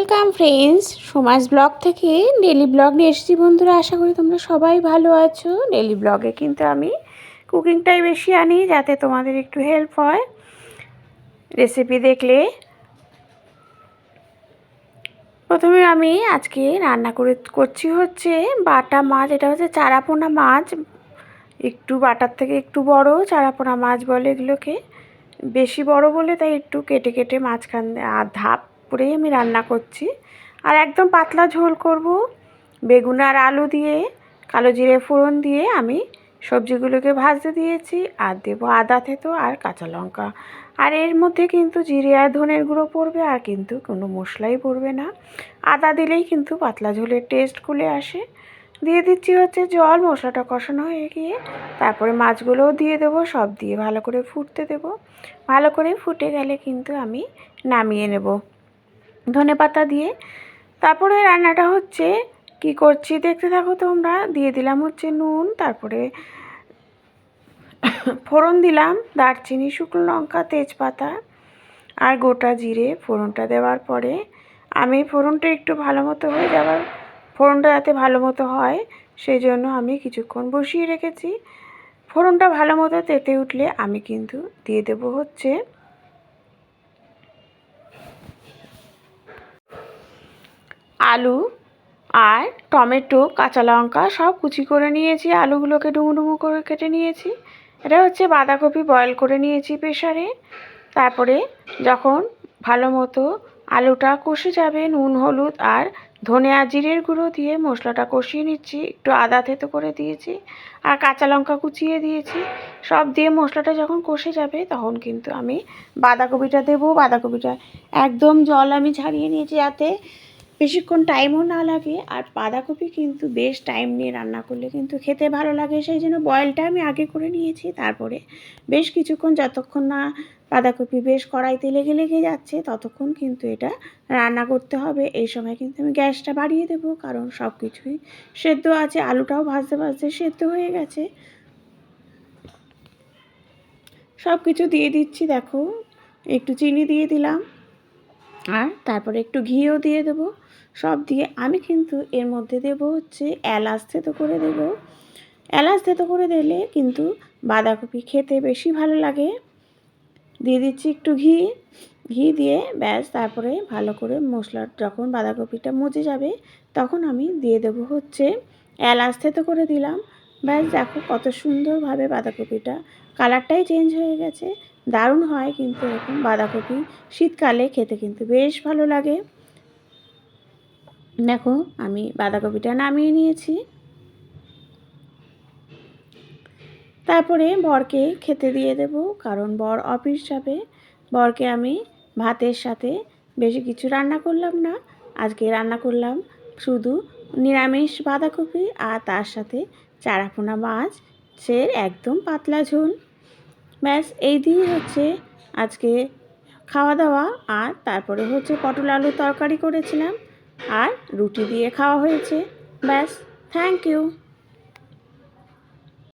Welcome friends Samaj blog থেকে daily blog নিয়ে এসেছি বন্ধুরা, আশা করি তোমরা সবাই ভালো আছো। ডেলি ব্লগে কিন্তু আমি কুকিংটাই বেশি আনি যাতে তোমাদের একটু হেল্প হয়। রেসিপি দেখলে। প্রথমে আমি আজকে রান্না করে, করছি হচ্ছে বাটা মাছ, এটা হচ্ছে চারাপোনা মাছ। একটু বাটার থেকে একটু বড়, চারাপোনা মাছ বলে এগুলোকে। বেশি বড় বলে তাই একটু কেটে কেটে মাঝখান ধাপ করেই আমি রান্না করছি। আর একদম পাতলা ঝোল করব। বেগুন আর আলু দিয়ে, কালো জিরে ফোড়ন দিয়ে আমি সবজিগুলোকে ভাজতে দিয়েছি। আর দেবো আদা, থেতো আর কাঁচা লঙ্কা। আর এর মধ্যে কিন্তু জিরে আর ধনের গুঁড়ো পড়বে আর কিন্তু কোনো মশলাই পড়বে না। আদা দিলেই কিন্তু পাতলা ঝোলের টেস্ট খুলে আসে। দিয়ে দিচ্ছি হচ্ছে জল, মশলাটা কষানো হয়ে গিয়ে। তারপরে মাছগুলোও দিয়ে দেবো, সব দিয়ে ভালো করে ফুটতে দেব। ভালো করে ফুটে গেলে কিন্তু আমি নামিয়ে নেব। ধনে পাতা দিয়ে। তারপরে রান্নাটা হচ্ছে, কি করছি দেখতে থাকো তোমরা, দিয়ে দিলাম হচ্ছে নুন, তারপরে ফোড়ন দিলাম, দারচিনি, শুকনো লঙ্কা, তেজপাতা আর গোটা জিরে ফোড়নটা দেওয়ার পরে আমি ফোড়নটা একটু ভালো মতো হয়ে যাওয়ার, ফোড়নটা যাতে ভালো মতো হয় সেই জন্য আমি কিছুক্ষণ বসিয়ে রেখেছি। ফোড়নটা ভালো মতো তেতে উঠলে আমি কিন্তু দিয়ে দেবো হচ্ছে আলু আর টমেটো, কাঁচা লঙ্কা সব কুচি করে নিয়েছি, আলুগুলোকে ডুমো ডুমো করে কেটে নিয়েছি। এটা হচ্ছে বাঁধাকপি বয়েল করে নিয়েছি প্রেশারে তারপরে যখন ভালো মতো আলুটা কষে যাবে, নুন, হলুদ আর ধনে আর জিরের গুঁড়ো দিয়ে মশলাটা কষিয়ে নিচ্ছি, একটু আদা থেতো করে দিয়েছি আর কাঁচা লঙ্কা কুচিয়ে দিয়েছি। সব দিয়ে মশলাটা যখন কষে যাবে, তখন কিন্তু আমি বাঁধাকপিটা দেবো। বাঁধাকপিটা একদম জল আমি ছাড়িয়ে নিয়েছি, যাতে বেশিক্ষণ টাইমও না লাগে আর বাঁধাকপি কিন্তু বেশ টাইম নিয়ে রান্না করলে কিন্তু খেতে ভালো লাগে। সেই জন্য বয়েলটা আমি আগে করে নিয়েছি, তারপরে বেশ কিছুক্ষণ যতক্ষণ না বাঁধাকপি বেশ কড়াইতে লেগে লেগে যাচ্ছে, ততক্ষণ কিন্তু এটা রান্না করতে হবে। এই সময় কিন্তু আমি গ্যাসটা বাড়িয়ে দেবো, কারণ সব কিছুই সেদ্ধ আছে, আলুটাও ভাজতে ভাজতে সেদ্ধ হয়ে গেছে। সব কিছু দিয়ে দিচ্ছি, দেখো, একটু চিনি দিয়ে দিলাম। আর তারপরে একটু ঘিও দিয়ে দেবো। সব দিয়ে আমি কিন্তু এর মধ্যে দেব হচ্ছে এলাচ থেতো করে দেব। এলাচ থেতো করে দিলে কিন্তু বাঁধাকপি খেতে বেশি ভালো লাগে। দিয়ে দিচ্ছি একটু ঘি। ঘি দিয়ে ব্যাস, তারপরে ভালো করে মশলা, যখন বাঁধাকপিটা মজে যাবে তখন আমি দিয়ে দেব হচ্ছে এলাচ থেতো করে দিলাম। ব্যাস, দেখো কত সুন্দরভাবে বাঁধাকপিটা কালারটাই চেঞ্জ হয়ে গেছে। দারুণ হয় কিন্তু এরকম বাঁধাকপি শীতকালে খেতে কিন্তু বেশ ভালো লাগে। দেখো, আমি বাঁধাকপিটা নামিয়ে নিয়েছি। তারপরে বরকে খেতে দিয়ে দেব, কারণ বর অফিস যাবে। বরকে আমি ভাতের সাথে বেশি কিছু রান্না করলাম না। আজকে রান্না করলাম শুধু নিরামিষ বাঁধাকপি আর তার সাথে চারাপোনা মাছ, সে একদম পাতলা ঝোল। ব্যাস, এই দিয়ে হচ্ছে আজকে খাওয়া দাওয়া। আর তারপরে হচ্ছে পটল আলুর তরকারি করেছিলাম। আর রুটি দিয়ে খাওয়া হয়েছে। ব্যাস থ্যাংক ইউ